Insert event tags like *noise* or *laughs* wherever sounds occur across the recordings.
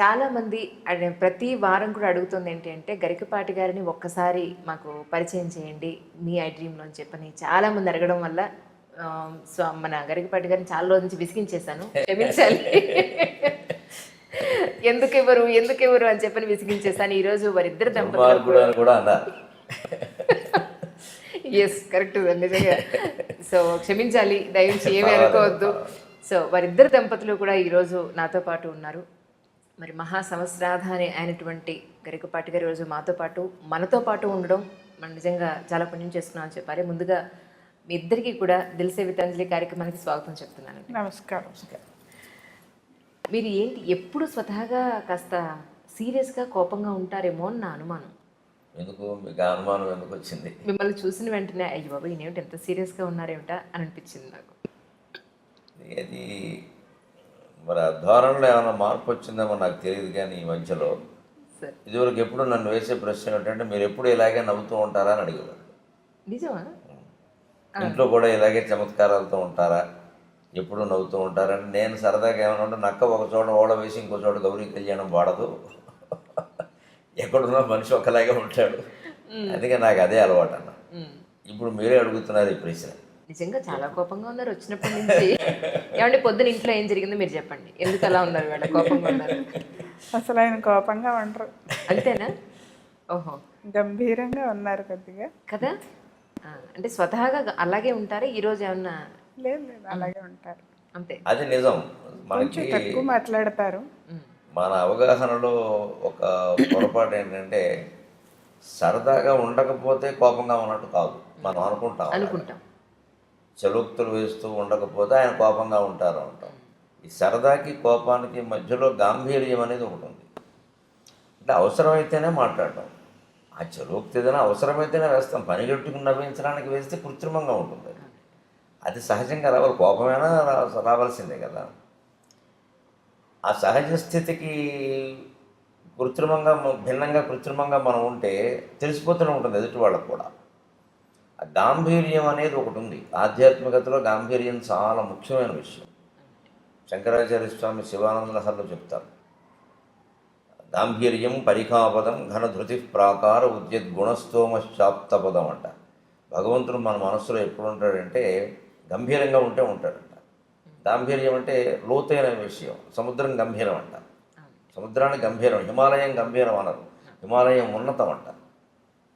చాలామంది ప్రతి వారం కూడా అడుగుతుంది ఏంటి అంటే గరికపాటి గారిని ఒక్కసారి మాకు పరిచయం చేయండి మీ ఐ డ్రీమ్లో అని చెప్పని చాలామంది అడగడం వల్ల సో మన గరికపాటి గారిని చాలా రోజు నుంచి విసిగించేశాను. క్షమించాలి. *laughs* ఎందుకు ఎవరు ఎందుకు ఎవరు అని చెప్పని విసిగించేశాను. ఈరోజు వారిద్దరు దంపతులు కూడా ఎస్ కరెక్ట్ నిజంగా. సో క్షమించాలి దయించి ఏమీ అనుకోవద్దు. సో వారిద్దరు దంపతులు కూడా ఈరోజు నాతో పాటు ఉన్నారు. మరి మహా సంవత్సరాధాని అయినటువంటి గరికపాటి గారు ఈరోజు మాతో పాటు మనతో పాటు ఉండడం మనం నిజంగా చాలా పుణ్యం చేసుకున్నాం అని చెప్పారు ముందుగా మీ ఇద్దరికి కూడా దిల్సే వితాంజలి కార్యక్రమానికి స్వాగతం చెప్తున్నాను. నమస్కారం. మీరు ఏంటి? ఎప్పుడు స్వతహాగా కాస్త సీరియస్గా కోపంగా ఉంటారేమో అని నా అనుమానం. ఎందుకు? మీకు ఆ అనుమానం ఎందుకు వచ్చింది? మిమ్మల్ని చూసిన వెంటనే అయ్యి బాబు ఈయనేమిటి ఎంత సీరియస్గా ఉన్నారేమిటా అని అనిపించింది నాకు. అది మరి ఆ ధోరణిలో ఏమైనా మార్పు వచ్చిందేమో నాకు తెలియదు కానీ ఈ మధ్యలో ఇదివరకు ఎప్పుడు నన్ను వేసే ప్రశ్న ఏంటంటే మీరు ఎప్పుడు ఇలాగే నవ్వుతూ ఉంటారా? అని అడిగేవారు. నిజమా? ఇంట్లో కూడా ఇలాగే చమత్కారాలతో ఉంటారా? ఎప్పుడు నవ్వుతూ ఉంటారని నేను సరదాగా ఏమన్నా ఉంటే నక్క ఒక చోట ఓడ వేసి ఇంకో చోట గౌరీ కళ్యాణం వాడదు. *laughs* ఎక్కడున్నా మనిషి ఒకలాగే ఉంటాడు. అందుకే నాకు అదే అలవాటు అన్న. ఇప్పుడు మీరే అడుగుతున్నారు ఈ ప్రశ్న. నిజంగా చాలా కోపంగా ఉన్నారు. వచ్చినప్పటి నుంచి ఏమంటే పొద్దున ఇంట్లో ఏం జరిగిందో మీరు చెప్పండి. ఎందుకు అలా ఉన్నారు వీళ్ళ కోపంగా ఉన్నారు. అసలు ఆయన కోపంగా ఉండరు. అంతేనా? ఓహో. గంభీరంగా ఉన్నారు కొద్దిగా. కదా? అంటే స్వతహాగా అలాగే ఉంటారా? ఈరోజు ఏమన్నా? లేదు లేదు అలాగే ఉంటారు. అంతే. అది నిజం. మనకి తక్కువ మాట్లాడతారు. మన అవగాహనలో ఒక పొరపాటు ఏంటంటే సరదాగా ఉండకపోతే కోపంగా ఉన్నట్టు కాదు. మనం అనుకుంటాం. అనుకుంటాం. చలుక్తులు వేస్తూ ఉండకపోతే ఆయన కోపంగా ఉంటారు అంటాం. ఈ సరదాకి కోపానికి మధ్యలో గాంభీర్యం అనేది ఒకటి ఉంది. అంటే అవసరమైతేనే మాట్లాడటం ఆ చలోక్తి ఏదైనా అవసరమైతేనే వేస్తాం. పనిగట్టుకుని నవ్వించడానికి వేస్తే కృత్రిమంగా ఉంటుంది. అది సహజంగా రావాలి. కోపమైనా రావాల్సిందే కదా. ఆ సహజ స్థితికి కృత్రిమంగా భిన్నంగా కృత్రిమంగా మనం ఉంటే తెలిసిపోతూనే ఉంటుంది ఎదుటి వాళ్ళకు కూడా. గాంభీర్యం అనేది ఒకటి ఉంది. ఆధ్యాత్మికతలో గాంభీర్యం చాలా ముఖ్యమైన విషయం. శంకరాచార్య స్వామి శివానంద లహర్లో చెప్తారు. గాంభీర్యం పరిఖాపదం ఘనధృతి ప్రాకార ఉద్యత్ గుణస్తోమశ్చాప్తపదం అంట భగవంతుడు మన మనస్సులో ఎప్పుడు ఉంటాడంటే గంభీరంగా ఉంటే ఉంటాడంట. గాంభీర్యం అంటే లోతైన విషయం. సముద్రం గంభీరం అంట సముద్రాన్ని గంభీరం హిమాలయం గంభీరం అనరు. హిమాలయం ఉన్నతం అంట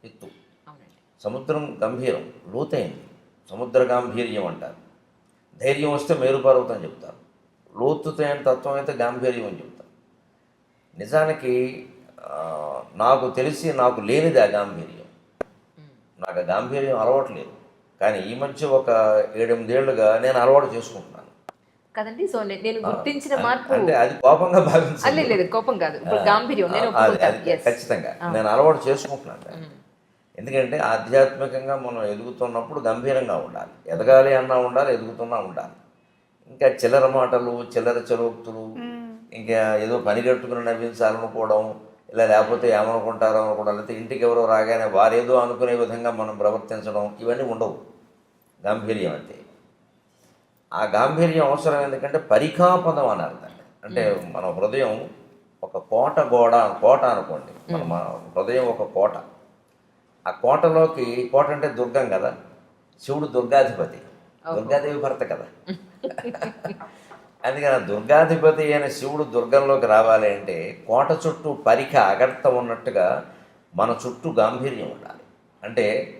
ఎత్తు. సముద్రం గంభీరం లోతైంది. సముద్ర గాంభీర్యం అంటారు. ధైర్యం వస్తే మేరుపర్వతం చెప్తారు. లోతుతైన తత్వం అయితే గాంభీర్యం అని చెప్తారు. నిజానికి నాకు తెలిసి నాకు లేనిది ఆ గాంభీర్యం. నాకు ఆ గాంభీర్యం అలవాటు లేదు కానీ ఈ మధ్య ఒక ఏడెనిమిదేళ్ళుగా నేను అలవాటు చేసుకుంటున్నాను. కదండి? సో నేను గుర్తించిన మార్పు అంటే అది కోపంగా భావించాలి లేదు కోపం కాదు. ఇప్పుడు గాంభీర్యం నేను. ఖచ్చితంగా. నేను అలవాటు చేసుకుంటున్నాను. ఎందుకంటే ఆధ్యాత్మికంగా మనం ఎదుగుతున్నప్పుడు గంభీరంగా ఉండాలి. ఎదగాలి అన్నా ఉండాలి ఎదుగుతున్నా ఉండాలి. ఇంకా చిల్లర మాటలు చిల్లర చలోక్తులు ఇంకా ఏదో పని కట్టుకుని నవ్వించాలనుకోవడం ఇలా లేకపోతే ఏమనుకుంటారో అనుకోవడం లేకపోతే ఇంటికి ఎవరో రాగానే వారేదో అనుకునే విధంగా మనం ప్రవర్తించడం ఇవన్నీ ఉండవు. గాంభీర్యం అంటే ఆ గాంభీర్యం అవసరం ఎందుకంటే పరికాపదం అని అర్థం అంటే మన హృదయం ఒక కోట గోడ కోట అనుకోండి. మన మన హృదయం ఒక కోట. ఆ కోటలోకి కోట అంటే దుర్గం కదా? శివుడు దుర్గాధిపతి. దుర్గాదేవి భర్త కదా? అందుకని ఆ దుర్గాధిపతి అయిన శివుడు దుర్గంలోకి రావాలి అంటే కోట చుట్టూ పరిఖ అగర్త ఉన్నట్టుగా మన చుట్టూ గాంభీర్యం ఉండాలి. అంటే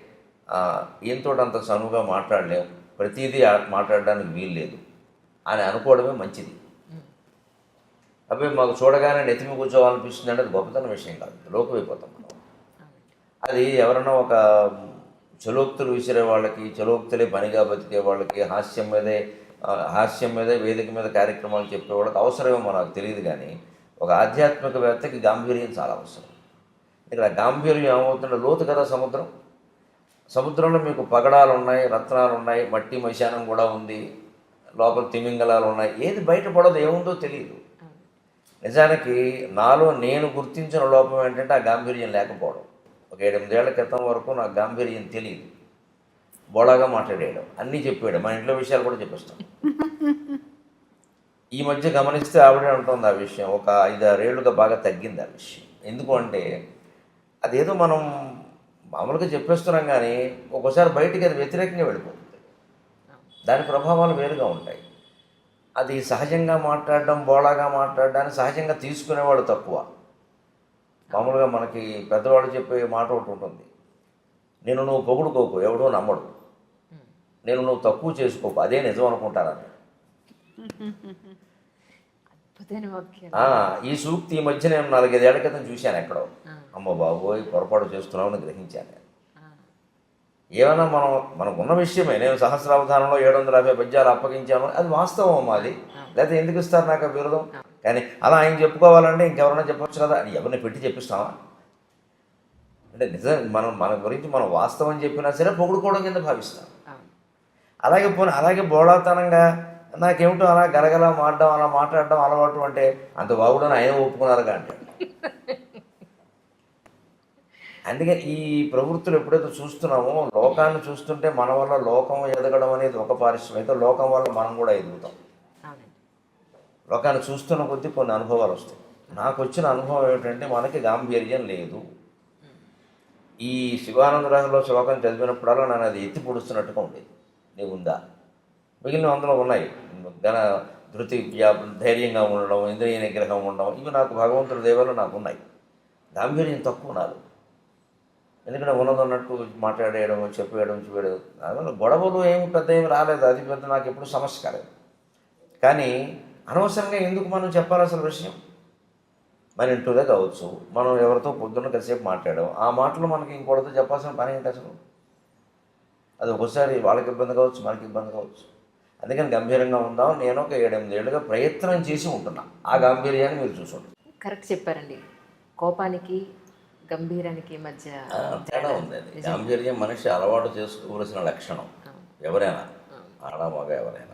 ఈయనతో అంత చనువుగా మాట్లాడలేం. ప్రతిదీ ఆ- మాట్లాడడానికి వీలు లేదు అని అనుకోవడమే మంచిది. అవి మాకు చూడగానే నెత్తిమి కూర్చోవాలనిపిస్తుంది అంటే అది గొప్పతన విషయం కాదు. లోకమైపోతాం మనం. అది ఎవరైనా ఒక చలోక్తులు విసిరే వాళ్ళకి చలోక్తులే పనిగా బతికే వాళ్ళకి హాస్యం మీదే హాస్యం మీదే వేదిక మీద కార్యక్రమాలు చెప్పే వాళ్ళకి అవసరమేమో నాకు తెలియదు కానీ ఒక ఆధ్యాత్మికవేత్తకి గాంభీర్యం చాలా అవసరం. ఇక్కడ గాంభీర్యం ఏమవుతుంటే లోతు కదా సముద్రం. సముద్రంలో మీకు పగడాలు ఉన్నాయి రత్నాలు ఉన్నాయి మట్టి మైశానం కూడా ఉంది లోపల తిమింగలాలు ఉన్నాయి. ఏది బయటపడదు ఏముందో తెలియదు. నిజానికి నాలో నేను గుర్తించిన లోపం ఏంటంటే ఆ గాంభీర్యం లేకపోవడం. ఒక ఎనిమిదేళ్ళ క్రితం వరకు నాకు గాంభీర్యం తెలియదు బోడాగా మాట్లాడేయడం. అన్నీ చెప్పాడు మా ఇంట్లో విషయాలు కూడా చెప్పేస్తాం. ఈ మధ్య గమనిస్తే ఆవిడే ఉంటుంది ఆ విషయం. ఒక ఐదారేళ్ళుగా బాగా తగ్గింది ఆ విషయం. ఎందుకు అంటే అదేదో మనం మామూలుగా చెప్పేస్తున్నాం కానీ ఒక్కోసారి బయటికి అది వ్యతిరేకంగా వెళ్ళిపోతుంది. దాని ప్రభావాలు వేరుగా ఉంటాయి. అది సహజంగా మాట్లాడడం బోళాగా మాట్లాడడాన్ని సహజంగా తీసుకునేవాడు తక్కువ. మామూలుగా మనకి పెద్దవాళ్ళు చెప్పే మాట ఒకటి ఉంటుంది. నేను నువ్వు పొగుడుకోకు ఎవడో నమ్మడు. నేను నువ్వు తక్కువ చేసుకోకు అదే నిజం అనుకుంటానని ఆ, ఈ సూక్తి ఈ మధ్య నేను నాలుగైదేళ్ళ క్రితం చూశాను ఎక్కడో. అమ్మ బాబోయ్ పొరపాటు చేస్తున్నామని గ్రహించాను నేను. ఏమైనా మనం మనకు ఉన్న విషయమే. నేను సహస్రావధానంలో ఏడు వందల యాభై పద్యాలు అప్పగించాను. అది వాస్తవం మాది లేకపోతే ఎందుకు ఇస్తారు నాకు ఆ బిరుదం? కానీ అలా ఆయన చెప్పుకోవాలంటే ఇంకెవరైనా చెప్పొచ్చు కదా? అని ఎవరిని పెట్టి చెప్పిస్తామా అంటే నిజం మనం మన గురించి మనం వాస్తవం చెప్పినా సరే పొగుడుకోవడం కింద భావిస్తాం. అలాగే పోనీ అలాగే బోళాతనంగా నాకేమిటో అలా గలగల మాడడం అలా మాట్లాడడం అలవాటు అంటే అంత బాగుడని ఆయన ఒప్పుకున్నారుగా అంటే. అందుకే ఈ ప్రవృత్తులు ఎప్పుడైతే చూస్తున్నామో లోకాన్ని చూస్తుంటే మన వల్ల లోకం ఎదగడం అనేది ఒక పారిశ్రమ అయితే లోకం వల్ల మనం కూడా ఎదుగుతాం. లోకాన్ని చూస్తున్న కొద్దీ కొన్ని అనుభవాలు వస్తాయి. నాకు వచ్చిన అనుభవం ఏమిటంటే మనకి గాంభీర్యం లేదు. ఈ శివానందరాజులో శ్లోకం చదివినప్పుడల్లా నన్ను అది ఎత్తి పొడుస్తున్నట్టుగా ఉండేది. నీకు ఉందా? మిగిలిన అందులో ఉన్నాయి. ఘన ధృతి ధైర్యంగా ఉండడం ఇంద్రియ నిగ్రహం ఉండడం ఇవి నాకు భగవంతుడి దేవాలు నాకు ఉన్నాయి. గాంభీర్యం తక్కువ నాది ఎందుకంటే ఉన్నదన్నట్టు మాట్లాడేయడం చెప్పేయడం చూపేయడం అందువల్ల గొడవలు ఏమి పెద్ద ఏమి రాలేదు. అది పెద్ద నాకు ఎప్పుడు సమస్య కాలేదు. కానీ అనవసరంగా ఎందుకు మనం చెప్పాలి అసలు విషయం మన ఇంటూదే కావచ్చు మనం ఎవరితో పొద్దున్న కాసేపు మాట్లాడాం ఆ మాటలు మనకి ఇంకోటితో చెప్పాల్సిన పని ఏంటి అసలు? అది ఒకసారి వాళ్ళకి ఇబ్బంది కావచ్చు మనకి ఇబ్బంది కావచ్చు. అందుకని గంభీరంగా ఉందాం. నేను ఒక ఏడెనిమిది ఏళ్ళుగా ప్రయత్నం చేసి ఉంటున్నా. ఆ గాంభీర్యాన్ని మీరు చూసుకోండి. కరెక్ట్ చెప్పారండి. కోపానికి గంభీరానికి మధ్య తేడా ఉంది అది. గాంభీర్యం మనిషి అలవాటు చేసుకోవలసిన లక్షణం. ఎవరైనా ఆడ మగ ఎవరైనా.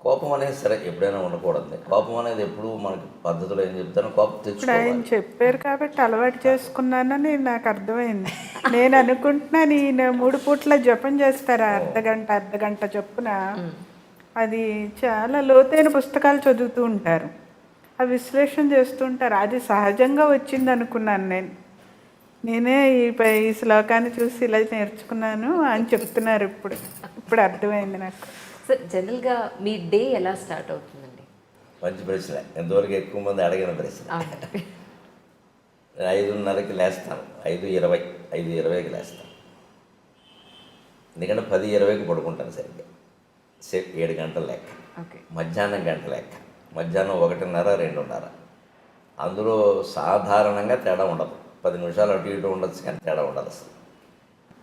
కోపం అనేది సరే ఎప్పుడైనా ఉండకూడదు. కోపం అనేది ఎప్పుడు మనకి పద్ధతిలో ఏం చెప్తారో కోపం ఇప్పుడు తెచ్చుకోవాలి. ఆయన చెప్పారు కాబట్టి అలవాటు చేసుకున్నానని నాకు అర్థమైంది. నేను అనుకుంటున్నాను ఈయన మూడు పూట్ల జపం చేస్తారు? అర్ధ గంట అర్ధ గంట చొప్పున అది చాలా లోతైన పుస్తకాలు చదువుతూ ఉంటారు. ఆ విశ్లేషణ చేస్తుంటారు అది సహజంగా వచ్చింది అనుకున్నాను నేను. నేనే ఈ పై ఈ శ్లోకాన్ని చూసి ఇలా నేర్చుకున్నాను అని చెప్తున్నారు ఇప్పుడు. ఇప్పుడు అర్థమైంది నాకు. సార్ జనరల్గా మీ డే ఎలా స్టార్ట్ అవుతుందండి? మంచి ప్రశ్న. ఎంతవరకు ఎక్కువ మంది అడిగిన ప్రశ్న. ఐదున్నరకి లేస్తాను. ఐదు ఇరవై ఐదు ఇరవైకి లేస్తాను. ఎందుకంటే పది ఇరవైకి పడుకుంటాను సరిగ్గా. సేపు ఏడు గంటల లెక్క. ఓకే. మధ్యాహ్నం గంట లెక్క. మధ్యాహ్నం ఒకటిన్నర రెండున్నర. అందులో సాధారణంగా తేడా ఉండదు. పది నిమిషాలు అటు ఇటు ఉండొచ్చు కానీ తేడా ఉండదు అసలు.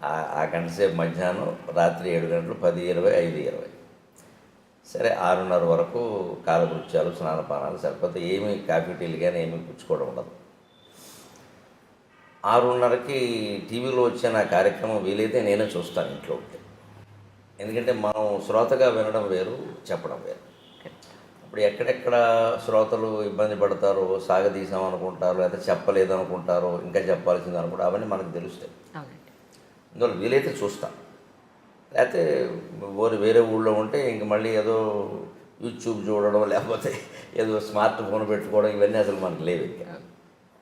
ఆ- ఆ గంట సేపు మధ్యాహ్నం రాత్రి ఏడు గంటలు పది ఇరవై ఐదు ఇరవై. సరే ఆరున్నర వరకు కాలకృత్యాలు స్నానపానాలు సరిపోతే ఏమీ కాఫీ టీలు కానీ ఏమీ పుచ్చుకోవడం ఉండదు. ఆరున్నరకి టీవీలో వచ్చే నా కార్యక్రమం వీలైతే నేనే చూస్తాను ఇంట్లో ఉంటే. ఎందుకంటే మనం శ్రోతగా వినడం వేరు చెప్పడం వేరు. ఇప్పుడు ఎక్కడెక్కడ శ్రోతలు ఇబ్బంది పడతారో సాగదీసాం అనుకుంటారు లేదా చెప్పలేదు అనుకుంటారో ఇంకా చెప్పాల్సింది అనుకుంటారు అవన్నీ మనకు తెలుస్తాయి. అందువల్ల వీలైతే చూస్తాం లేకపోతే ఊరు వేరే ఊళ్ళో ఉంటే ఇంక మళ్ళీ ఏదో యూట్యూబ్ చూడడం లేకపోతే ఏదో స్మార్ట్ ఫోన్ పెట్టుకోవడం ఇవన్నీ అసలు మనకు లేవు ఇంకా.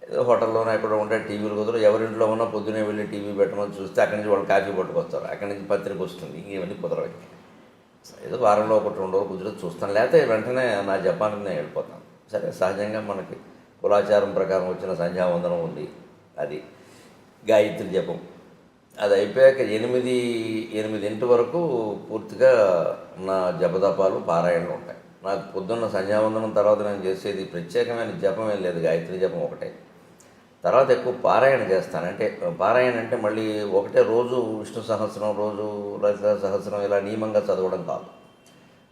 ఏదో హోటల్లోనే ఎక్కడ ఉంటే టీవీలు కుదరదు ఎవరింట్లో ఉన్నా పొద్దునే వెళ్ళి టీవీ పెట్టమని చూస్తే అక్కడి నుంచి వాళ్ళు కాఫీ పట్టుకొస్తారు. అక్కడి నుంచి పత్రిక వస్తుంది. ఇవన్నీ కుదరవు ఇంకా. ఏదో వారంలో ఒకటి రెండు రోజులు కుదిరితే చూస్తాను. లేకపోతే వెంటనే నా జపాన్కి నేను వెళ్ళిపోతాను. సరే సహజంగా మనకి కులాచారం ప్రకారం వచ్చిన సంధ్యావందనం ఉంది. అది గాయత్రి జపం. అది అయిపోయాక ఎనిమిది ఎనిమిదింటి వరకు పూర్తిగా నా జపదపాలు పారాయణలు ఉంటాయి. నాకు పొద్దున్న సంధ్యావందనం తర్వాత నేను చేసేది ప్రత్యేకమైన జపం ఏం లేదు గాయత్రి జపం ఒకటే. తర్వాత ఎక్కువ పారాయణ చేస్తాను. అంటే పారాయణ అంటే మళ్ళీ ఒకటే రోజు విష్ణు సహస్రం రోజు లలిత సహస్రం ఇలా నియమంగా చదవడం కాదు.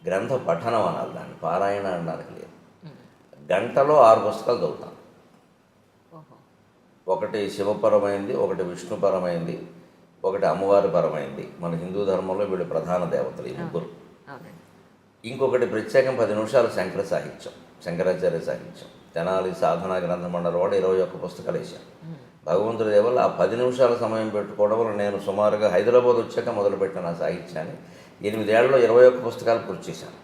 గ్రంథ పఠనం అనాలి దాన్ని పారాయణ అనడానికి లేదు. గంటలో ఆరు పుస్తకాలు చదువుతాను. ఒకటి శివపరమైంది ఒకటి విష్ణుపరమైంది ఒకటి అమ్మవారి పరమైంది మన హిందూ ధర్మంలో వీళ్ళు ప్రధాన దేవతలు ఈ ముగ్గురు. ఇంకొకటి ప్రత్యేకం పది నిమిషాలు శంకర సాహిత్యం శంకరాచార్య సాహిత్యం. తెనాలి సాధన గ్రంథ మండలి వాడు ఇరవై ఒక్క పుస్తకాలు వేశాను భగవంతుడి దేవల్ల ఆ పది నిమిషాల సమయం పెట్టుకోవడం వల్ల నేను సుమారుగా హైదరాబాద్ వచ్చాక మొదలుపెట్టిన నా సాహిత్యాన్ని. ఎనిమిదేళ్ళలో ఇరవై ఒక్క పుస్తకాలు పూర్తి చేశాను.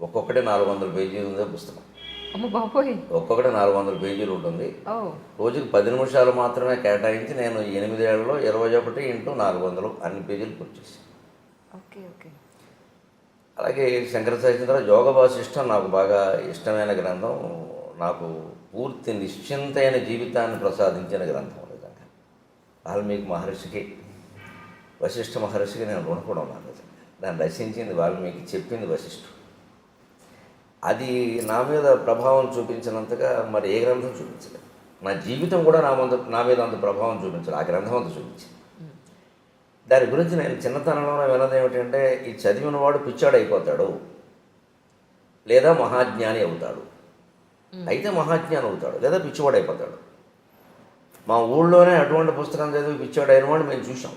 ఒక్కొక్కటి నాలుగు వందల పేజీలు ఉందే పుస్తకం. ఒక్కొక్కటి నాలుగు వందల పేజీలు ఉంటుంది. రోజుకి పది నిమిషాలు మాత్రమే కేటాయించి నేను ఎనిమిదేళ్ళలో ఇరవై ఒకటి ఇంటూ నాలుగు వందలు అన్ని పేజీలు పూర్తి చేశాను. Okay okay. అలాగే శంకర సత్యేంద్ర యోగ వాసిష్టం నాకు బాగా ఇష్టమైన గ్రంథం. నాకు పూర్తి నిశ్చింతైన జీవితాన్ని ప్రసాదించిన గ్రంథం నిజంగా. వాల్మీకి మహర్షికి వశిష్ఠ మహర్షికి నేను రుణపడి ఉన్నాను నిజంగా. దాన్ని రచించింది వాల్మీకి చెప్పింది వశిష్ఠుడు. అది నా మీద ప్రభావం చూపించినంతగా మరి ఏ గ్రంథం చూపించలేదు. నా జీవితం కూడా నా మీద నా మీద అంత ప్రభావం చూపించలేదు. ఆ గ్రంథం అంత చూపించింది. దాని గురించి నేను చిన్నతనంలో విన్నది ఏమిటంటే ఈ చదివిన వాడు పిచ్చాడు అయిపోతాడు లేదా మహాజ్ఞాని అవుతాడు. అయితే మహాజ్ఞాని అవుతాడు. లేదా పిచ్చివాడు అయిపోతాడు మా ఊళ్ళోనే అటువంటి పుస్తకం చదివి పిచ్చాడు అయిన వాడు మేము చూసాం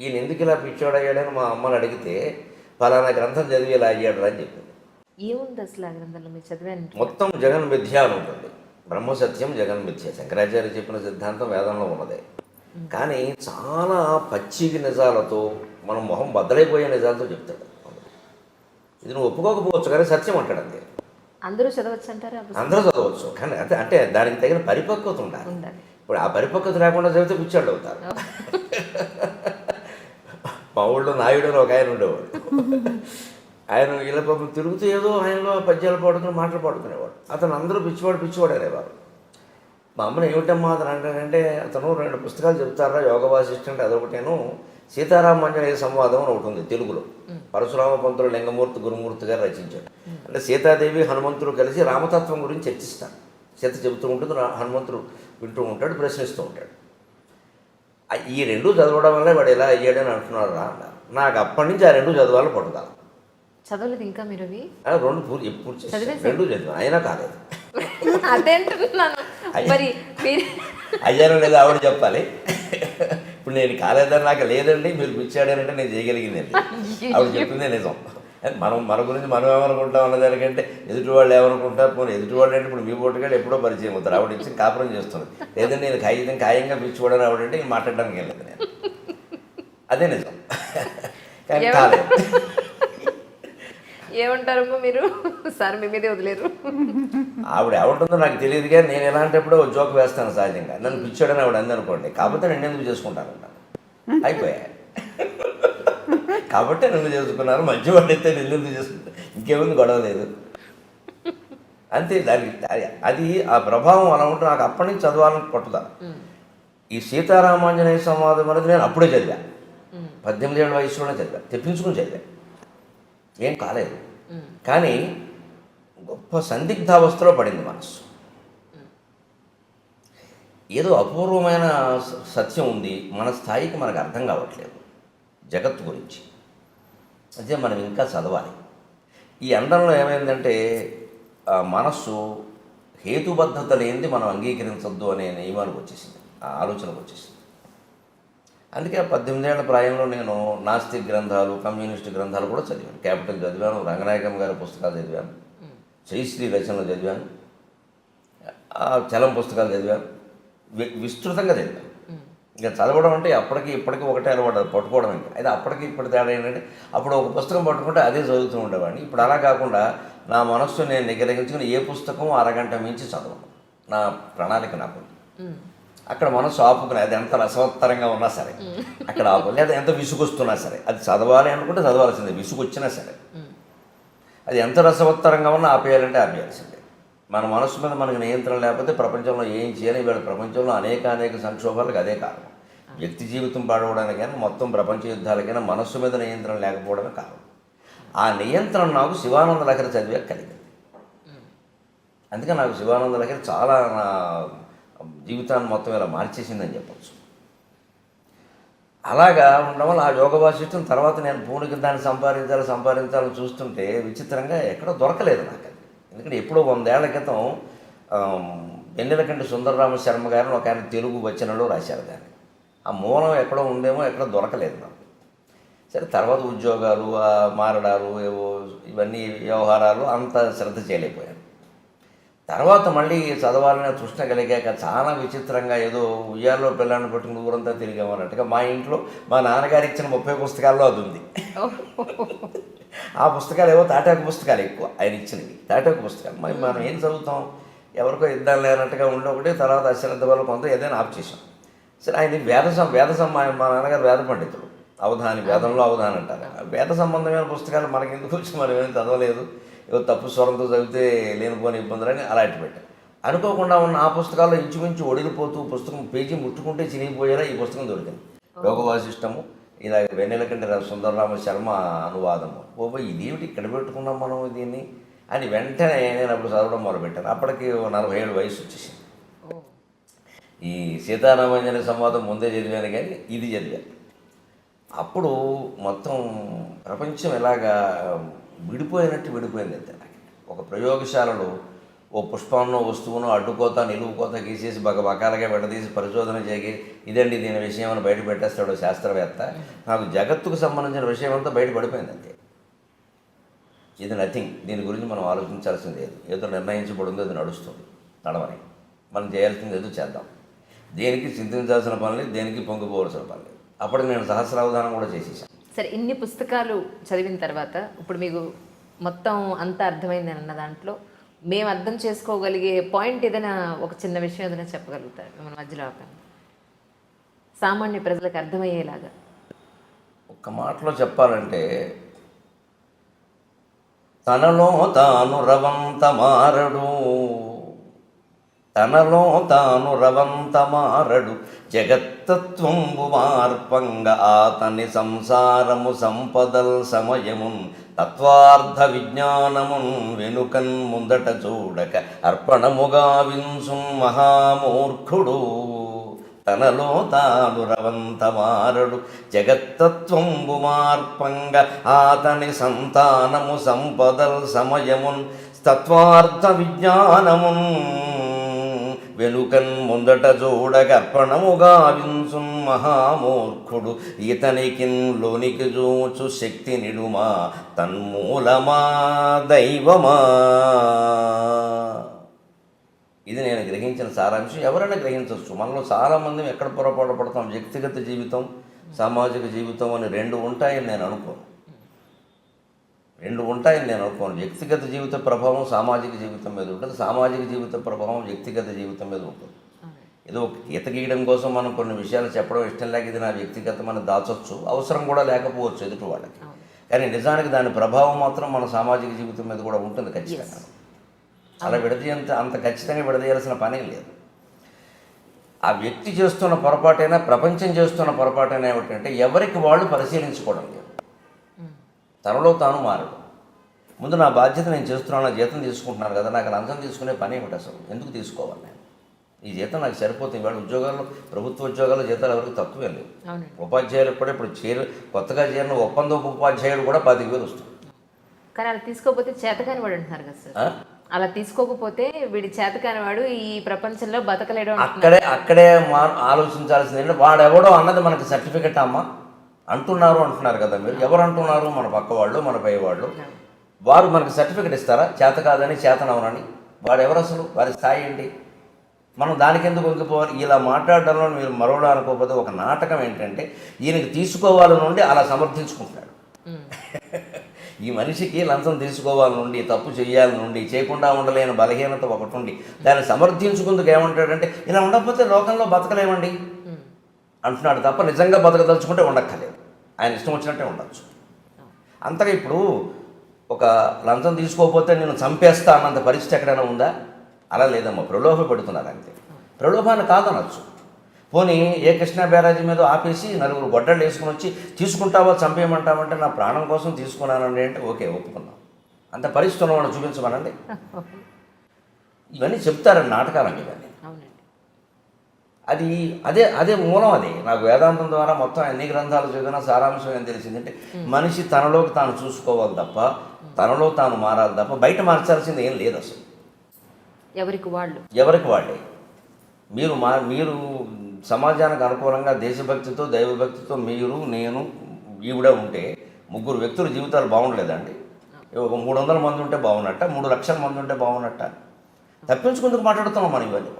ఈయన ఎందుకు ఇలా పిచ్చాడు అయ్యాడని మా అమ్మని అడిగితే ఫలానా గ్రంథం చదివి ఇలా అయ్యాడు అని చెప్పింది ఏముంది అసలు ఆ గ్రంథంలో? మీరు చదివాను మొత్తం జగన్ మిథ్య అని ఉంటుంది. బ్రహ్మ సత్యం జగన్ మిథ్య. శంకరాచార్య చెప్పిన సిద్ధాంతం వేదంలో ఉన్నదే. కానీ చాలా పచ్చికి నిజాలతో మనం మొహం బద్దలైపోయే నిజాలతో చెప్తాడు. ఇది నువ్వు ఒప్పుకోకపోవచ్చు కానీ సత్యం అంటాడు అంతే. అందరూ చదవచ్చు అంటారా? అందరూ చదవచ్చు. కానీ అంటే అంటే దానికి తగిన పరిపక్వత ఉండాలి. ఇప్పుడు ఆ పరిపక్వత లేకుండా చదివితే పిచ్చాడు అవుతారు మా ఊళ్ళో నాయుడు ఒక ఆయన ఉండేవాడు. *laughs* ఆయన ఇలా పాపం తిరుగుతూ ఏదో ఆయనలో పద్యాలు పాడుకుని మాటలు పాడుకునేవాడు. అతను అందరూ పిచ్చివాడు పిచ్చివాడు అనేవారు. మా అమ్మని ఏమిటమ్మా అతను అంటాడంటే అతను రెండు పుస్తకాలు చెప్తారా యోగ వాసిష్టంటే అదొకటేను సీతారామాంజనేయ సంవాదం అని ఒకటి ఉంది తెలుగులో పరశురామ పంతులు లింగమూర్తి గురుమూర్తి గారు రచించాడు. అంటే సీతాదేవి హనుమంతుడు కలిసి రామతత్వం గురించి చర్చిస్తారు. సీత చెబుతూ ఉంటుంది హనుమంతుడు వింటూ ఉంటాడు ప్రశ్నిస్తూ ఉంటాడు. ఈ రెండు చదవడం వల్ల వాడు ఎలా అయ్యాడని అంటున్నాడు రా నాకు అప్పటి నుంచి ఆ రెండు చదవాలని పట్టుదల. చదవలేదు ఇంకా మీరు అవి? రెండు పూర్తి ఎప్పుడు? రెండు చదివాను. అయినా కాలేదు. *laughs* అదేంటున్నాను. మరి అయ్యారో లేదో ఆవిడ చెప్పాలి. ఇప్పుడు నేను కాలేదని నాకు లేదండి మీరు పిచ్చాడనంటే నేను చేయగలిగిందండి ఆవిడ చెప్పిందే నిజం. మనం మన గురించి మనం ఏమనుకుంటాం అన్న దానికంటే ఎదుటి వాళ్ళు ఏమనుకుంటారు? పోనీ ఎదుటి వాళ్ళు అంటే ఇప్పుడు మీ పోటుగాడు ఎప్పుడో పరిచయం అవుతారు. ఆవిడ ఇచ్చి కాపురం చేస్తుంది లేదంటే నేను ఖాయితం ఖాయంగా పిచ్చివాడని ఆవిడంటే మాట్లాడడానికి వెళ్ళలేదు నేను. అదే నిజం. కానీ కాలేదు. ఏమంటారమ్మా మీరు? సార్ మీ మీదే వదిలేరు. ఆవిడ ఏమంటుందో నాకు తెలియదు కానీ నేను ఎలాంటప్పుడు జోక్ వేస్తాను సహజంగా. నన్ను పిచ్చాడని ఆవిడ అంది అనుకోండి కాకపోతే నేను ఎందుకు చేసుకుంటాను అయిపోయా కాబట్టి నన్ను చేసుకున్నారు. మంచివాడు అయితే నేను ఎందుకు చేసుకుంటా ఇంకేముంది గొడవ లేదు. అంతే దానికి అది- ఆ ప్రభావం అలా ఉంటే నాకు అప్పటి నుంచి చదవాలని పట్టుదల ఈ సీతారామాంజనేయ సంవాదం అనేది నేను అప్పుడే చదివా. పద్దెనిమిది ఏళ్ళ వయసులోనే చదివా. తెప్పించుకుని చదివా. ఏం కాలేదు. కానీ గొప్ప సందిగ్ధావస్థలో పడింది మనసు ఏదో అపూర్వమైన సత్యం ఉంది. మన స్థాయికి మనకు అర్థం కావట్లేదు. జగత్తు గురించి. అదే మనం ఇంకా చదవాలి. ఈ అండంలో ఏమైందంటే మనస్సు హేతుబద్ధత లేనిది మనం అంగీకరించొద్దు అనే నియమానికి వచ్చేసింది. ఆ ఆలోచనకు వచ్చేసింది. అందుకే ఆ పద్దెనిమిదేళ్ళ ప్రాయంలో నేను నాస్తిక్ గ్రంథాలు కమ్యూనిస్ట్ గ్రంథాలు కూడా చదివాను. క్యాపిటల్ చదివాను రంగనాయకం గారి పుస్తకాలు చదివాను శ్రీశ్రీ రచనలు చదివాను ఆ చలం పుస్తకాలు చదివాను. విస్తృతంగా చదివాను. ఇంకా చదవడం అంటే అప్పటికి ఇప్పటికి ఒకటే అలవాటు అది పట్టుకోవడం ఇంకా. అయితే అప్పటికి ఇప్పుడు తేడా ఏంటంటే అప్పుడు ఒక పుస్తకం పట్టుకుంటే అదే చదువుతూ ఉండేవాడిని. ఇప్పుడు అలా కాకుండా నా మనస్సు నేను నిగ్రహించుకుని ఏ పుస్తకం అరగంట మించి చదవను. నా ప్రణాళిక నాకు. అక్కడ మనసు ఆపుకుని అది ఎంత రసవత్తరంగా ఉన్నా సరే అక్కడ ఆపు లేదా ఎంత విసుగొస్తున్నా సరే అది చదవాలి అనుకుంటే చదవాల్సిందే విసుగొచ్చినా సరే. అది ఎంత రసవత్తరంగా ఉన్నా ఆపేయాలంటే ఆపేయాల్సిందే. మన మనసు మీద మనకు నియంత్రణ లేకపోతే ప్రపంచంలో ఏం చేయాలి ఇవాళ ప్రపంచంలో అనేక అనేక సంక్షోభాలకు అదే కారణం. వ్యక్తి జీవితం పాడవడానికైనా మొత్తం ప్రపంచ యుద్ధాలకైనా మనస్సు మీద నియంత్రణ లేకపోవడమే కారణం. ఆ నియంత్రణ నాకు శివానంద లహరి చదివే కలిగింది. అందుకే నాకు శివానంద లహరి చాలా నా జీవితాన్ని మొత్తం ఇలా మార్చేసిందని చెప్పచ్చు. అలాగా ఉండడం వల్ల ఆ యోగ వాసిష్టం తర్వాత నేను పూనికి దాన్ని సంపాదించాలి సంపాదించాలని చూస్తుంటే విచిత్రంగా ఎక్కడో దొరకలేదు నాకు. అది ఎందుకంటే ఎప్పుడో వందేళ్ళ క్రితం వెన్నెలకంటి సుందరరామ శర్మ గారిని ఒక ఆయన తెలుగు వచనంలో రాశారు దాన్ని. ఆ మూలం ఎక్కడో ఉందేమో ఎక్కడో దొరకలేదు నాకు. సరే తర్వాత ఉద్యోగాలు మారడాలు ఏవో ఇవన్నీ వ్యవహారాలు అంత శ్రద్ధ చేయలేకపోయాను. తర్వాత మళ్ళీ చదవాలనే తృష్ణ కలిగాక చాలా విచిత్రంగా ఏదో ఉయ్యాల్లో పిల్లాన్ని పట్టుకుని ఊరంతా తిరిగామన్నట్టుగా మా ఇంట్లో మా నాన్నగారు ఇచ్చిన ముప్పై పుస్తకాల్లో అది ఉంది. ఆ పుస్తకాలు ఏవో తాటాకు పుస్తకాలు ఎక్కువ ఆయన ఇచ్చినవి. తాటాకు పుస్తకాలు. మరి మనం ఏం చదువుతాం? ఎవరికో ఇద్దాం లేనట్టుగా ఉండే ఒకటి తర్వాత అశ్రద్ధ వల్ల కొంత ఏదైనా ఆఫ్ చేసాం సరే ఆయన వేద సం వేద మా నాన్నగారు వేద పండితుడు అవధాని వేదంలో అవధాని అంటారు. ఆ వేద సంబంధమైన పుస్తకాలు మనకి ఎందుకు వచ్చి మనం ఏం చదవలేదు? ఏదో తప్పు స్వరంతో చదివితే లేనిపోని ఇబ్బందులని అలాంటి పెట్టాం అనుకోకుండా ఉన్న ఆ పుస్తకాల్లో ఇంచుమించు ఒడిలిపోతూ పుస్తకం పేజీ ముట్టుకుంటే చినిగిపోయేలా ఈ పుస్తకం దొరికింది. యోగ వాసిష్టము ఇలా వెన్నెలకంటి సుందరరామ శర్మ అనువాదము. ఓ ఇదేమిటి ఇక్కడ పెట్టుకున్నాం మనం దీన్ని? అని వెంటనే నేను అప్పుడు చదవడం మొదలుపెట్టాను. అప్పటికి నలభై ఏడు వయసు వచ్చేసింది. ఈ సీతారామాంజన సంవాదం ముందే చదివాను కానీ ఇది చదివాను. అప్పుడు మొత్తం ప్రపంచం ఎలాగా విడిపోయినట్టు విడిపోయింది అంతే నాకు. ఒక ప్రయోగశాలలో ఓ పుష్పంలో వస్తువును అడ్డుకోత నిలువుకోత గీసేసి బక బకాలుగా విడదీసి పరిశోధన చేసి ఇదండి దీని విషయం అని బయట పెట్టేస్తాడు శాస్త్రవేత్త. నాకు జగత్తుకు సంబంధించిన విషయం అంతా బయట పడిపోయింది అంతే. ఇది నథింగ్ దీని గురించి మనం ఆలోచించాల్సింది లేదు ఏదో నిర్ణయించబడిందో అది నడుస్తుంది. నడవని. మనం చేయాల్సింది ఏదో చేద్దాం. దేనికి చింతించాల్సిన పని లేదు దేనికి పొంగిపోవలసిన పని లేదు. అప్పటికి నేను సహస్రావధానం కూడా చేసేసాను. సరే ఇన్ని పుస్తకాలు చదివిన తర్వాత ఇప్పుడు మీకు మొత్తం అంత అర్థమైంది అన్న దాంట్లో మేము అర్థం చేసుకోగలిగే పాయింట్ ఏదైనా ఒక చిన్న విషయం ఏదైనా చెప్పగలుగుతారు మన మధ్యలో సామాన్య ప్రజలకు అర్థమయ్యేలాగా. ఒక మాటలో చెప్పాలంటే తనలో తాను రవంత మారడు తనలో తాను రవంతమారడు జగత్తత్వంబు మార్పంగ ఆతని సంసారము సంపదల్ సమయమున్ తత్వార్థ విజ్ఞానమున్ వెనుకన్ ముందట చూడక అర్పణముగా వింసు మహామూర్ఖుడు. తనలో తాను రవంతమారడు జగత్తత్వంబు మార్పంగ ఆతని సంతానము సంపదల్ సమయమున్ తత్వార్థ విజ్ఞానమున్ వెనుకన్ ముందట చూడగర్పణముగా వింసున్ మహామూర్ఖుడు. ఇతనికిన్ లోనికి చూచు శక్తి నిడుమా తన్మూలమా దైవమా? ఇది నేను గ్రహించిన సారాంశం. ఎవరైనా గ్రహించవచ్చు మనలో చాలామంది ఎక్కడ పొరపాటు పడతాం? వ్యక్తిగత జీవితం సామాజిక జీవితం అని రెండు ఉంటాయని నేను అనుకోను. రెండు ఉంటాయని నేను అనుకోను. వ్యక్తిగత జీవిత ప్రభావం సామాజిక జీవితం మీద ఉంటుంది. సామాజిక జీవిత ప్రభావం వ్యక్తిగత జీవితం మీద ఉంటుంది. ఏదో ఒక గీత గీయడం కోసం మనం కొన్ని విషయాలు చెప్పడం ఇష్టం లేక ఇది నా వ్యక్తిగతమని దాచొచ్చు. అవసరం కూడా లేకపోవచ్చు ఎదుటి వాళ్ళకి. కానీ నిజానికి దాని ప్రభావం మాత్రం మన సామాజిక జీవితం మీద కూడా ఉంటుంది ఖచ్చితంగా. అలా విడదీయంత అంత ఖచ్చితంగా విడదీయాల్సిన పనే లేదు. ఆ వ్యక్తి చేస్తున్న పొరపాటైనా ప్రపంచం చేస్తున్న పొరపాటైనా ఏమిటంటే ఎవరికి వాళ్ళు పరిశీలించుకోవడం లేదు. తనలో తాను మారడు. ముందు నా బాధ్యత నేను చేస్తున్నాను నా జీతం తీసుకుంటున్నాను కదా నాకు లంచం తీసుకునే పని ఏమిటి అసలు? ఎందుకు తీసుకోవాలి నేను? ఈ జీతం నాకు సరిపోతుంది ఇవాళ ఉద్యోగాలు ప్రభుత్వ ఉద్యోగాలు జీతాలు ఎవరికి తక్కువే లేవు. ఉపాధ్యాయులకు కూడా ఇప్పుడు చేరు కొత్తగా చేరిన ఒప్పందపు ఉపాధ్యాయుడు కూడా పాతిక వేలు వస్తుంది. కానీ అలా తీసుకోకపోతే చేతకాని వాడు అంటున్నారు కదా సార్? అలా తీసుకోకపోతే వీడి చేతకాని వాడు ఈ ప్రపంచంలో బతకలేడు అక్కడే అక్కడే మా ఆలోచించాల్సింది ఏంటంటే వాడెవడో అన్నది మనకి సర్టిఫికెట్ అమ్మా. అంటున్నారు అంటున్నారు కదా మీరు. ఎవరు అంటున్నారు? మన పక్క వాళ్ళు మన పై వాళ్ళు. వారు మనకి సర్టిఫికెట్ ఇస్తారా? చేత కాదని చేతనవనని వాడు ఎవరు అసలు? వారి స్థాయి ఏంటి? మనం దానికి ఎందుకు వంగిపోవాలి? ఇలా మాట్లాడడంలో మీరు మరోలా అనుకోకపోతే ఒక నాటకం ఏంటంటే ఈయనకి తీసుకోవాలి నుండి అలా సమర్థించుకుంటాడు. *laughs* ఈ మనిషికి లంచం తీసుకోవాలి నుండి తప్పు చేయాలి నుండి చేయకుండా ఉండలేని బలహీనత ఒకటి ఉండి దాన్ని సమర్థించుకుందుకు ఏమంటాడంటే ఇలా ఉండకపోతే లోకంలో బతకలేమండి. అంటున్నాడు తప్ప నిజంగా బతకదలుచుకుంటే ఉండక్కర్లేదు. ఆయన ఇష్టం వచ్చినట్టే ఉండొచ్చు. అంతగా ఇప్పుడు ఒక లంచం తీసుకోకపోతే నేను చంపేస్తా అన్నంత పరిస్థితి ఎక్కడైనా ఉందా? అలా లేదమ్మా. ప్రలోభ పెడుతున్నారు అంతే. ప్రలోభాన్ని కాదనొచ్చు. పోనీ ఏ కృష్ణా బ్యారాజీ మీద ఆపేసి నలుగురు గొడ్డలు వేసుకుని వచ్చి తీసుకుంటావా చంపేయమంటావంటే నా ప్రాణం కోసం తీసుకున్నానండి అంటే ఓకే ఒప్పుకున్నాం అంత పరిస్థితి ఉన్నవాడు చూపించమనండి. *laughs* ఇవన్నీ చెప్తారండి నాటకాలండి ఇవన్నీ. అది అదే అదే మూలం అది. నాకు వేదాంతం ద్వారా మొత్తం ఎన్ని గ్రంథాలు చదివినా సారాంశం ఏం తెలిసిందంటే మనిషి తనలోకి తాను చూసుకోవాలి తప్ప తనలో తాను మారాలి తప్ప బయట మార్చాల్సింది ఏం లేదు అసలు. ఎవరికి వాళ్ళు? ఎవరికి వాళ్ళే? మీరు మా మీరు సమాజానికి అనుకూలంగా దేశభక్తితో దైవభక్తితో మీరు నేను ఈవిడ ఉంటే ముగ్గురు వ్యక్తుల జీవితాలు బాగుండలేదండి ఒక మూడు వందల మంది ఉంటే బాగున్నట్ట మూడు లక్షల మంది ఉంటే బాగున్నట్ట. తప్పించుకుందుకు మాట్లాడుతున్నాం మనం ఇవన్నీ.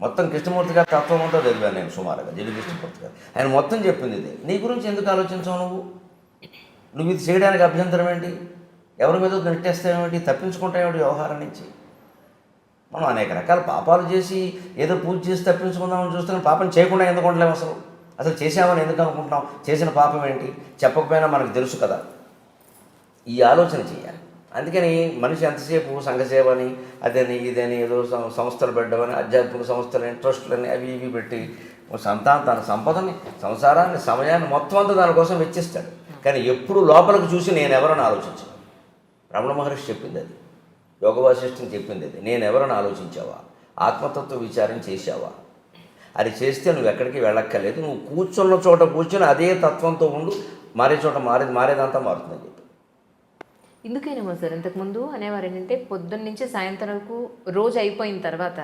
మొత్తం కృష్ణమూర్తి గారి తత్వం అంతా చదివాను నేను సుమారుగా జిల్లు కృష్ణమూర్తి గారు. ఆయన మొత్తం చెప్పింది ఇది. నీ గురించి ఎందుకు ఆలోచించావు నువ్వు? నువ్వు ఇది చేయడానికి అభ్యంతరం ఏంటి? ఎవరి మీద నెట్టేస్తావేమిటి తప్పించుకుంటావేమిటి వ్యవహారం నుంచి? మనం అనేక రకాల పాపాలు చేసి ఏదో పూజ చేసి తప్పించుకుందామని చూస్తున్నాం. పాపం చేయకుండా ఎందుకు ఉండలేము అసలు? అసలు చేసామని ఎందుకు అనుకుంటున్నాం? చేసిన పాపం ఏంటి? చెప్పకపోయినా మనకు తెలుసు కదా. ఈ ఆలోచన చేయాలి. అందుకని మనిషి ఎంతసేపు సంఘసేవని అదని ఇదని ఏదో సం- సంస్థలు పెట్టమని ఆధ్యాత్మిక సంస్థలని ట్రస్టులని అవి ఇవి పెట్టి సంతానం తన సంపదని సంసారాన్ని సమయాన్ని మొత్తం అంతా దానికోసం వెచ్చిస్తాడు. కానీ ఎప్పుడు లోపలికి చూసి నేను ఎవరని ఆలోచించను. రమణ మహర్షి చెప్పింది అది. యోగ వాసిష్ఠం చెప్పింది అది. నేను ఎవరని ఆలోచించావా? ఆత్మతత్వ విచారం చేశావా? అది చేస్తే నువ్వు ఎక్కడికి వెళ్ళక్కర్లేదు. నువ్వు కూర్చున్న చోట కూర్చొని అదే తత్వంతో ఉండు. మారే చోట మారేది మారేదంతా మారుతుంది చెప్పి ఇందుకేనేమో సార్ ఇంతకుముందు అనేవారు ఏంటంటే పొద్దున్న నుంచి సాయంత్రం వరకు రోజు అయిపోయిన తర్వాత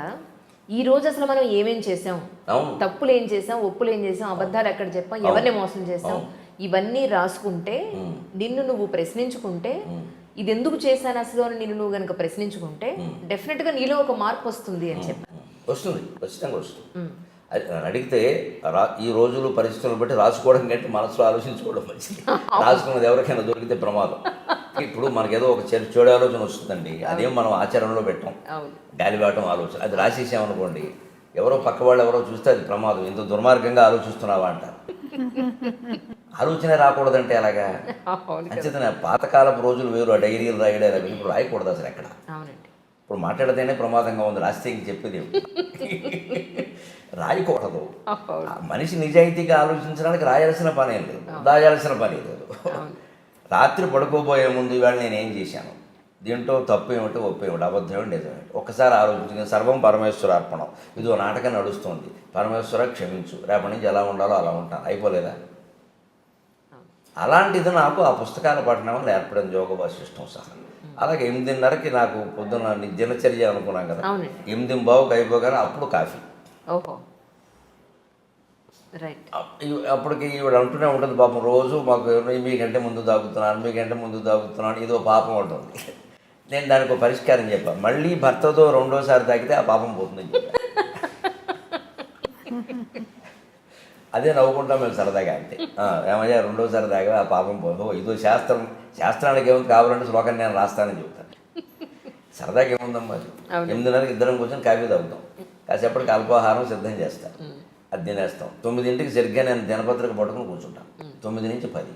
ఈ రోజు అసలు మనం ఏమేం చేసాం? తప్పులు ఏం చేసాం? ఒప్పులు ఏం చేసాం? అబద్ధాలు ఎక్కడ చెప్పాం? ఎవరిని మోసం చేసాం? ఇవన్నీ రాసుకుంటే నిన్ను నువ్వు ప్రశ్నించుకుంటే ఇది ఎందుకు చేశాను అసలు అని నిన్ను నువ్వు కనుక ప్రశ్నించుకుంటే డెఫినెట్గా నీలో ఒక మార్పు వస్తుంది అని చెప్పి వస్తుంది. ఖచ్చితంగా వస్తుంది. అడిగితే రా ఈ రోజులు పరిస్థితులను బట్టి రాసుకోవడం కంటే మనసులో ఆలోచించుకోవడం మంచిది. రాసుకున్నది ఎవరికైనా దొరికితే ప్రమాదం. ఇప్పుడు మనకేదో ఒక చెడు చెడు ఆలోచన వస్తుందండి. అదేం మనం ఆచరణలో పెట్టాం. గాలివాటం ఆలోచన. అది రాసేసామనుకోండి ఎవరో పక్క వాళ్ళు ఎవరో చూస్తే అది ప్రమాదం. ఇంత దుర్మార్గంగా ఆలోచిస్తున్నావా అంటారు ఆలోచన రాకూడదంటే అలాగా అంచేతనే పాతకాలపు రోజులు వేరు. ఆ డైరీలు రాయడం ఇప్పుడు రాయకూడదు అసలు ఎక్కడ. ఇప్పుడు మాట్లాడితేనే ప్రమాదంగా ఉంది. రాస్తే ఇంక చెప్పేది? రాయకూడదు. మనిషి నిజాయితీగా ఆలోచించడానికి రాయాల్సిన పని లేదు. దాయాల్సిన పని లేదు. రాత్రి పడుకోబోయే ముందు ఇవాళ నేను ఏం చేశాను? దీంట్లో తప్పు ఏమిటి ఒప్పు ఏమిటి అబద్ధం ఏమిటి నిజం ఏమిటి. ఒక్కసారి ఆలోచించింది సర్వం పరమేశ్వర అర్పణం. ఇది ఓ నాటకం నడుస్తుంది. పరమేశ్వర క్షమించు. రేపటి నుంచి ఎలా ఉండాలో అలా ఉంటాను. అయిపోలేదా? అలాంటిది నాకు ఆ పుస్తకాల పఠనం వల్ల ఏర్పడిన యోగ వాసిష్టం సహా అలాగే ఎనిమిదిన్నరకి నాకు పొద్దున్న దినచర్య అనుకున్నాం కదా. ఎనిమిది బావుకి అయిపోగానే అప్పుడు కాఫీ. ఓహో. రైట్. అప్పటికి ఈవిడ అంటూనే ఉంటుంది పాపం రోజు మాకు "నేను మీకంటే ముందు తాగుతున్నాను మీకంటే ముందు తాగుతున్నాను ఇదో పాపం ఉంటుంది నేను దానికి ఒక పరిష్కారం చెప్పాను మళ్ళీ భర్తతో రెండోసారి తాగితే ఆ పాపం పోతుందని చెప్పాను అదే నవ్వుకుంటాం మేము సరదాగా అంతే. "ఆ, ఏమయ్యా రెండోసారి తాగా ఆ పాపం పోదు ఇదో శాస్త్రం శాస్త్రానికి ఏముంది కావాలంటే శ్లోకం నేను రాస్తానని చెబుతాను సరదాగా ఏముందమ్మా. ఎనిమిదిన్నరకి ఇద్దరం కూర్చొని కాఫీ తాగుతాం. కాసేపటికి అల్పాహారం సిద్ధం చేస్తాం. అది తినేస్తాం. తొమ్మిదింటికి సరిగ్గా నేను దినపత్రిక పట్టుకుని కూర్చుంటాను. తొమ్మిది నుంచి పది.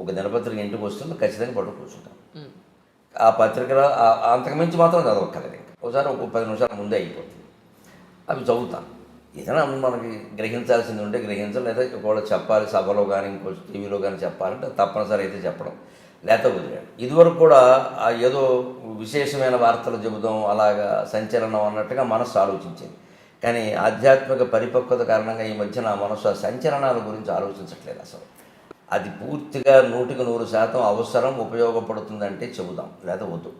ఒక దినపత్రిక ఇంటికి వస్తుంది ఖచ్చితంగా పట్టుకు కూర్చుంటాం ఆ పత్రికలో అంతకుమించి మాత్రం చదవక్కర్లేదు ఇంకా. ఒకసారి ఒక పది నిమిషాల ముందే అయిపోతుంది అవి చదువుతాను. ఏదైనా మనకి గ్రహించాల్సింది ఉంటే గ్రహించాలి లేదా ఒకవేళ చెప్పాలి సభలో కానీ ఇంకో టీవీలో కానీ చెప్పాలంటే తప్పనిసరి అయితే చెప్పడం. లేకపోతే వదిలేయడం ఇదివరకు కూడా ఏదో విశేషమైన వార్తలు చెబుదాం అలాగా సంచలనం అన్నట్టుగా మనస్సు ఆలోచించింది. కానీ ఆధ్యాత్మిక పరిపక్వత కారణంగా ఈ మధ్య నా ఆ సంచలనాల గురించి ఆలోచించట్లేదు అసలు. అది పూర్తిగా నూటికి నూరు శాతం అవసరం ఉపయోగపడుతుందంటే చెబుదాం లేదా వద్దు.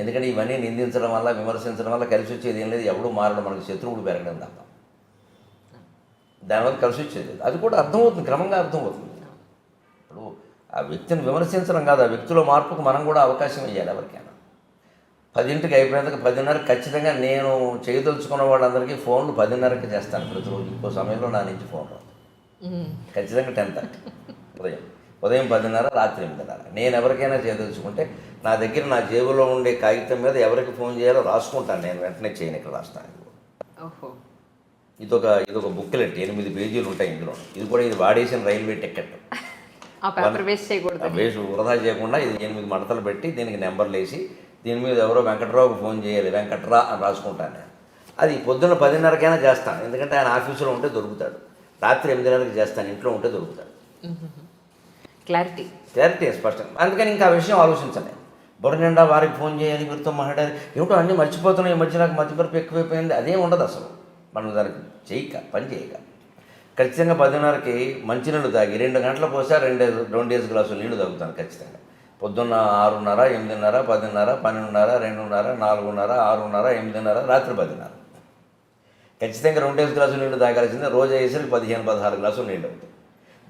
ఎందుకంటే ఇవన్నీ నిందించడం వల్ల విమర్శించడం వల్ల కలిసి వచ్చేది ఏం లేదు ఎవడు మారడం మనకి శత్రువుడు పెరగడం తప్ప. దానివల్ల కలిసి వచ్చేది అది కూడా అర్థమవుతుంది క్రమంగా అర్థమవుతుంది. ఇప్పుడు ఆ వ్యక్తిని విమర్శించడం కాదు ఆ వ్యక్తిలో మార్పుకు మనం కూడా అవకాశం ఇవ్వాలి ఎవరికైనా. పదింటికి అయిపోయినాక పదిన్నరకి ఖచ్చితంగా నేను చేయదలుచుకున్న వాళ్ళందరికీ ఫోన్లు పదిన్నరకి చేస్తాను ప్రతిరోజు. ఇంకో సమయంలో నా నుంచి ఫోన్ రాదు. ఖచ్చితంగా టెన్ థర్టీ. ఉదయం. ఉదయం పదిన్నర రాత్రి ఎనిమిదిన్నర. నేను ఎవరికైనా చేయదలుచుకుంటే నా దగ్గర నా జేబులో ఉండే కాగితం మీద ఎవరికి ఫోన్ చేయాలో రాసుకుంటాను. నేను వెంటనే చేయను ఇక్కడ రాస్తాను ఇదొక ఇదొక బుక్లెట్. ఎనిమిది పేజీలు ఉంటాయి ఇందులో. ఇది కూడా ఇది వాడేసిన రైల్వే టికెట్ వేస్ట్ చేయకూడదు వేసు వృధా చేయకుండా ఇది ఎనిమిది మడతలు పెట్టి దీనికి నెంబర్లు వేసి దీని మీద ఎవరో వెంకట్రావుకి ఫోన్ చేయాలి వెంకట్రా అని రాసుకుంటాను నేను. అది పొద్దున్న పదిన్నరకైనా చేస్తాను. ఎందుకంటే ఆయన ఆఫీసులో ఉంటే దొరుకుతాడు. రాత్రి ఎనిమిదిన్నరకి చేస్తాను. ఇంట్లో ఉంటే దొరుకుతాడు. క్లారిటీ. క్లారిటీ స్పష్టం అందుకని ఇంకా ఆ విషయం ఆలోచించండి బుర్ర నిండా వారికి ఫోన్ చేయాలి వీరితో మాట్లాడాలి. ఏమిటో అన్నీ మర్చిపోతున్నాయి. ఈ మధ్య నాకు మతిపరపు ఎక్కువైపోయింది. అదేం ఉండదు అసలు. మనం దానికి చేయక పని చేయక. ఖచ్చితంగా పదిన్నరకి మంచినీళ్ళు తాగి రెండు గంటల పోసా రెండు రెండేసి గ్లాసులు నీళ్ళు తాగుతాను ఖచ్చితంగా. పొద్దున్న ఆరున్నర ఎనిమిదిన్నర పదిన్నర పన్నెండున్నర రెండున్నర నాలుగున్నర ఆరున్నర ఎనిమిదిన్నర రాత్రి పదిన్నర. ఖచ్చితంగా రెండేసి గ్లాసులు నీళ్ళు తాగాల్సిందే. రోజు అయ్యేసరికి పదిహేను పదహారు గ్లాసులు నీళ్ళు అవుతాయి.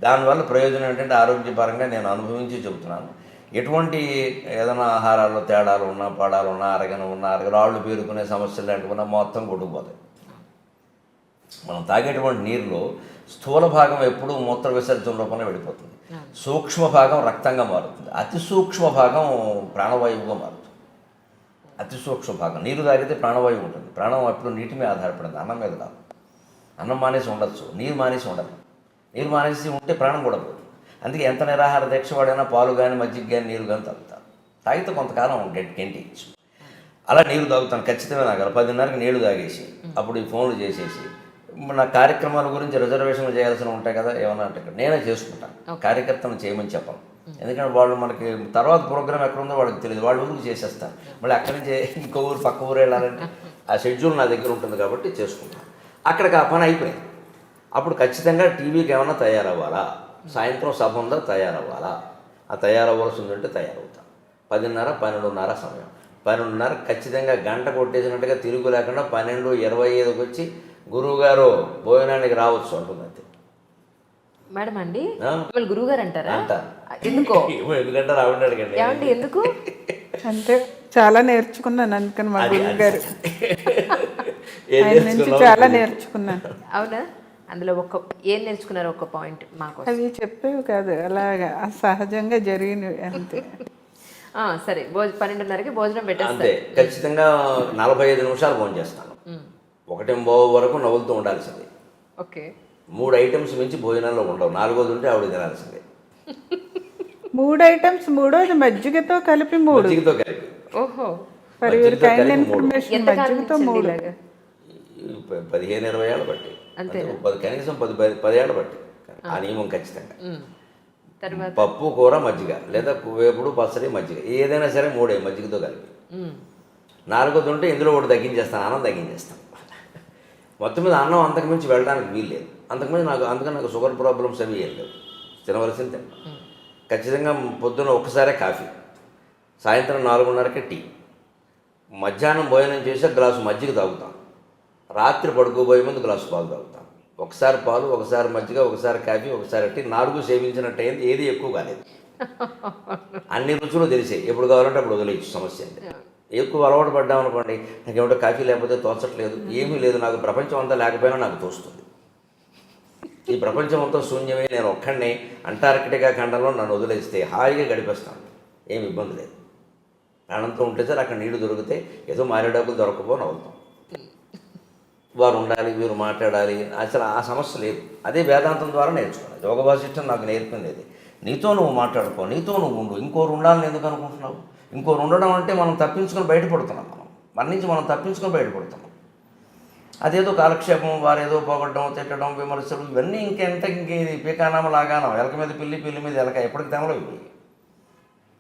దానివల్ల ప్రయోజనం ఏంటంటే ఆరోగ్యపరంగా నేను అనుభవించి చెబుతున్నాను. ఎటువంటి ఏదైనా ఆహారాల్లో తేడాలు ఉన్నా పాడాలు ఉన్నా అరగన ఉన్నా అరగ రాళ్ళు పేరుకునే సమస్యలు లాంటివి ఉన్నా మొత్తం కొట్టుకుపోతాయి. మనం తాగేటువంటి నీరులో స్థూల భాగం ఎప్పుడూ మూత్ర విసర్జన రూపంలో వెళ్ళిపోతుంది. సూక్ష్మ భాగం రక్తంగా మారుతుంది. అతి సూక్ష్మ భాగం ప్రాణవాయువుగా మారుతుంది. అతి సూక్ష్మ భాగం. నీరు తాగితే ప్రాణవాయువు ఉంటుంది. ప్రాణం ఎప్పుడు నీటి మీద ఆధారపడింది. అన్నం మీద కాదు. అన్నం మానేసి ఉండొచ్చు. నీరు మానేసి ఉండదు. నీరు మానేసి ఉంటే ప్రాణం కూడా పోతుంది అందుకే ఎంత నిరాహార దీక్ష వాడైనా పాలు కానీ మజ్జిగ కానీ నీరు కానీ తాగుతారు. తాగితే కొంతకాలం గెట్. గెంటిచ్చు అలా నీరు తాగుతాను. ఖచ్చితంగా తాగాలి పదిన్నరకి నీళ్ళు తాగేసి అప్పుడు ఈ ఫోన్లు చేసేసి నా కార్యక్రమాల గురించి రిజర్వేషన్లు చేయాల్సి ఉంటాయి కదా ఏమన్నా అంటే నేనే చేసుకుంటాను కార్యకర్తను చేయమని చెప్పను. ఎందుకంటే వాళ్ళు మనకి తర్వాత ప్రోగ్రామ్ ఎక్కడ ఉందో వాళ్ళకి తెలియదు. వాళ్ళ ఊరికి చేసేస్తారు. మళ్ళీ అక్కడి నుంచి ఇంకో ఊరు పక్క ఊరు వెళ్ళాలంటే ఆ షెడ్యూల్ నా దగ్గర ఉంటుంది కాబట్టి చేసుకుంటాను అక్కడికి ఆ పని అయిపోయింది. అప్పుడు ఖచ్చితంగా టీవీకి ఏమైనా తయారవ్వాలా? సాయంత్రం సభ ఉందా? తయారవ్వాలా? ఆ తయారవ్వాల్సి ఉందంటే తయారవుతాం. పదిన్నర పన్నెండున్నర సమయం. పన్నెండున్నర ఖచ్చితంగా గంట కొట్టేసినట్టుగా తిరుగు లేకుండా పన్నెండు ఇరవై ఐదుకి వచ్చి గురువుగారు భోజనానికి రావచ్చు అంటుంది అంతే మేడం అండి? గురువు గారు అంటారా. ఎందుకో? *laughs* ఎందుకంటే రావండి అడగండి ఏమండి ఎందుకు? అంటే చాలా నేర్చుకున్నాను అందుకని మా గురువు గారు *laughs* నుంచి? చాలా నేర్చుకున్నాను. అవునా? అందులో ఒక ఏం నేర్చుకున్నారు ఒక పాయింట్ మాకు అవి చెప్పేవి కాదు అలాగా సహజంగా జరిగినవి అంతే. ఆ, సరే భోజ పన్నెండున్నరకి భోజనం పెట్టేస్తారు. అంతే ఖచ్చితంగా నలభై ఐదు నిమిషాలు ఫోన్ చేస్తాను. ఒకటేంబో వరకు నవ్వులతో ఉండాల్సిందే. ఓకే. మూడు ఐటమ్స్ మించి భోజనాల్లో ఉండవు. నాలుగోది ఉంటే ఆవిడ తినాల్సిందే. మూడు ఐటమ్స్ మూడోది మజ్జిగతో కలిపి మూడు. మజ్జిగతో కలిపి. ఓహో. మజ్జిగతో మూడు. పదిహేను ఇరవై ఏళ్ళు బట్టి. పది కనీసం పది పది పదేళ్ళు బట్టి. ఆ నియమం ఖచ్చితంగా. పప్పు కూర మజ్జిగ. లేదా వేపుడు పచ్చడి మజ్జిగ. ఏదైనా సరే మూడే మజ్జిగతో కలిపి. నాలుగోది ఉంటే ఇందులో ఒకటి తగ్గించేస్తాను అన్నం తగ్గించేస్తాను. మొత్తం మీద అన్నం అంతకుమించి వెళ్ళడానికి వీల్లేదు. అంతకుమించి నాకు అందుకని నాకు షుగర్ ప్రాబ్లమ్స్ అవి ఏం లేవు. తినవలసింది తిన్నా ఖచ్చితంగా పొద్దున ఒక్కసారే కాఫీ సాయంత్రం నాలుగున్నరకే టీ మధ్యాహ్నం భోజనం చేసే గ్లాసు మజ్జిగ తాగుతాం. రాత్రి పడుకోబోయే ముందు గ్లాసు పాలు తాగుతాం. ఒకసారి పాలు ఒకసారి మజ్జిగ ఒకసారి కాఫీ ఒకసారి టీ నాలుగు సేవించినట్టు అయింది. ఏది ఎక్కువ కాలేదు. *laughs* అన్ని రుచులు తెలిసాయి. ఎప్పుడు కావాలంటే అప్పుడు వదిలేయచ్చు. సమస్య అంటే ఎక్కువ అలవాటు పడ్డాం అనుకోండి నాకు కాఫీ లేకపోతే తోచట్లేదు ఏమీ లేదు నాకు ప్రపంచం అంతా లేకపోయినా నాకు తోస్తుంది. ఈ ప్రపంచం అంతా శూన్యమే నేను ఒక్కడిని అంటార్కిటికా ఖండంలో నన్ను వదిలేస్తే హాయిగా గడిపేస్తాను ఏమి ఇబ్బంది లేదు. ప్రాణంతో ఉంటే సార్ అక్కడ నీళ్ళు దొరికితే ఏదో మారేడాకులు దొరకపో నవ్వుతాం వారు ఉండాలి వీరు మాట్లాడాలి అసలు ఆ సమస్య లేదు. అదే వేదాంతం ద్వారా నేర్చుకున్నాను యోగ వాసిష్టం నాకు నేర్పింది నీతో నువ్వు మాట్లాడుకో నీతో నువ్వు ఉండు. ఇంకోరు ఉండాలని ఎందుకు అనుకుంటున్నావు? ఇంకోరు ఉండడం అంటే మనం తప్పించుకొని బయటపడుతున్నాం మనం. మన నుంచి మనం తప్పించుకొని బయటపడుతున్నాం. అదేదో కాలక్షేపం వారేదో పోగొట్టడం తిట్టడం విమర్శలు ఇవన్నీ ఇంకెంత ఇంక ఇది పీకానామ లాగానం ఎలక మీద పిల్లి పిల్లి మీద ఎలక ఎప్పటికి తెమలు ఇవి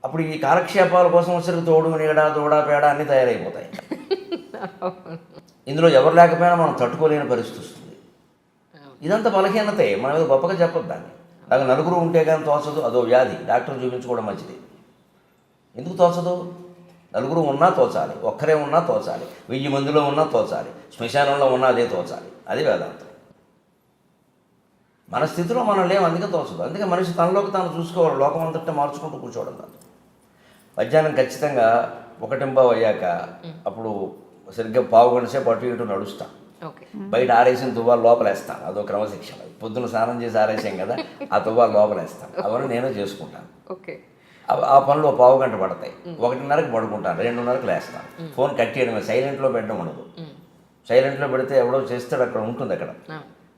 అప్పుడు ఈ కాలక్షేపాల కోసం వచ్చరికి తోడు నీడ దూడ పేడ అన్నీ తయారైపోతాయి. ఇందులో ఎవరు లేకపోయినా మనం తట్టుకోలేని పరిస్థితి వస్తుంది. ఇదంతా బలహీనతే మనం ఏదో గొప్పగా చెప్పొద్దాన్ని నాకు నలుగురు ఉంటే కానీ తోచదు అదో వ్యాధి. డాక్టర్ చూపించుకోవడం మంచిది. ఎందుకు తోచదు? నలుగురు ఉన్నా తోచాలి ఒక్కరే ఉన్నా తోచాలి వెయ్యి మందిలో ఉన్నా తోచాలి శ్మశానంలో ఉన్నా అదే తోచాలి. అది వేదాంతం. మన స్థితిలో మనం లేము అందుకే తోచదు. అందుకే మనిషి తనలోకి తాను చూసుకోవాలి లోకం అంతటా మార్చుకుంటూ కూర్చోవడం కాదు. మధ్యాహ్నం ఖచ్చితంగా ఒకటింబావు అయ్యాక అప్పుడు సరిగ్గా పావు గంట సేపు అటు ఇటు నడుస్తా. బయట ఆరేసిన తువ్వాలు లోపలేస్తాను అదో క్రమశిక్షణ. పొద్దున స్నానం చేసి ఆరేసాం కదా ఆ తువ్వాలు లోపలేస్తాను *laughs* అవన్నీ నేనే చేసుకుంటాను. ఓకే. ఆ- పనులు పావు గంట పడతాయి. ఒకటిన్నరకు పడుకుంటాను రెండున్నరకు లేస్తాను. ఫోన్ కట్ చేయడమే సైలెంట్లో పెట్టడం ఉండదు. సైలెంట్లో పెడితే ఎవడో చేస్తాడు అక్కడ ఉంటుంది అక్కడ.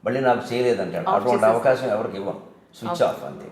మళ్ళీ నాకు చేయలేదంటాడు. అటువంటి అవకాశం ఎవరికి ఇవ్వం స్విచ్ ఆఫ్ అంతే.